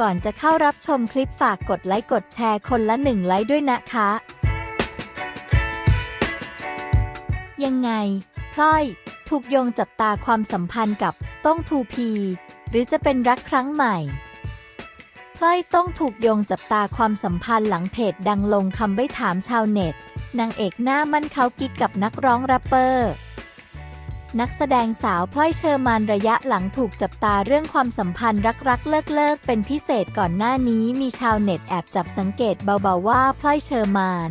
ก่อนจะเข้ารับชมคลิปฝากกดไลค์กดแชร์คนละหนึ่งไลค์ด้วยนะคะ ยังไงพลอย ถูกโยงจับตาความสัมพันธ์กับต้องทูพี หรือจะเป็นรักครั้งใหม่พลอยต้องถูกโยงจับตาความสัมพันธ์หลังเพจดังลงคำใบ้ถามชาวเน็ต นางเอกหน้ามั่นเขากิ๊กกับนักร้องแรปเปอร์ นักแสดงสาวพลอยเชอร์มานระยะหลังถูกจับตาเรื่องความสัมพันธ์รักๆ เลิกๆ เป็นพิเศษก่อนหน้านี้มีชาวเน็ตแอบจับสังเกตเบาๆว่าพลอยเชอร์มาน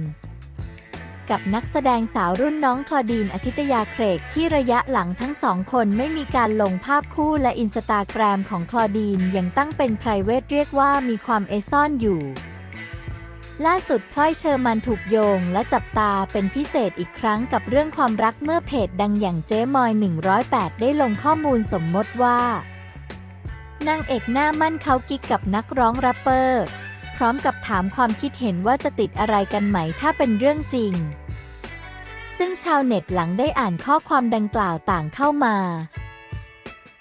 กับนักแสดงสาวรุ่นน้องคลอดีนอาทิตยาเครกที่ระยะหลังทั้งสองคนไม่มีการลงภาพคู่และอินสตาแกรมของคลอดีนยังตั้งเป็น p r i v a t เรียกว่ามีความเอซ่อนอยู่ ล่าสุดพลอยเชอร์มันถูกโยงและจับตาเป็นพิเศษอีกครั้งกับเรื่องความรักเมื่อเพจดังอย่างเจ๊มอย 108 ได้ลงข้อมูลสมมติว่านางเอกหน้ามั่นเขากิ๊กกับนักร้องแรปเปอร์ พร้อมกับถามความคิดเห็นว่าจะติดอะไรกันไหมถ้าเป็นเรื่องจริง ซึ่งชาวเน็ตหลังได้อ่านข้อความดังกล่าวต่างเข้ามา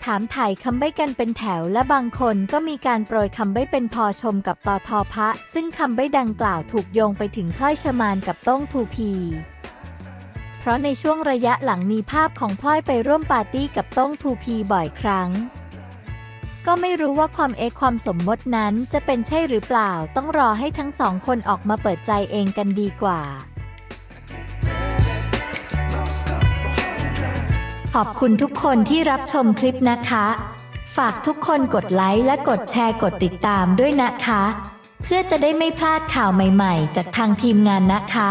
ถามถ่ายคำใบ้กันเป็นแถวและบางคนก็มีการโปรยคำใบ้เป็นพอชมกับตอทอพระ ซึ่งคำใบ้ดังกล่าวถูกโยงไปถึงพลอยชมานกับต้งทูพีเพราะในช่วงระยะหลังมีภาพของพลอยไปร่วมปาร์ตี้กับต้งทูพีบ่อยครั้ง ก็ไม่รู้ว่าความเอกความสมมตินั้นจะเป็นใช่หรือเปล่า ต้องรอให้ทั้งสองคนออกมาเปิดใจเองกันดีกว่า ขอบคุณทุกคนที่รับชมคลิปนะคะ ฝากทุกคนกดไลค์และกดแชร์กดติดตามด้วยนะคะ เพื่อจะได้ไม่พลาดข่าวใหม่ๆ จากทางทีมงานนะคะ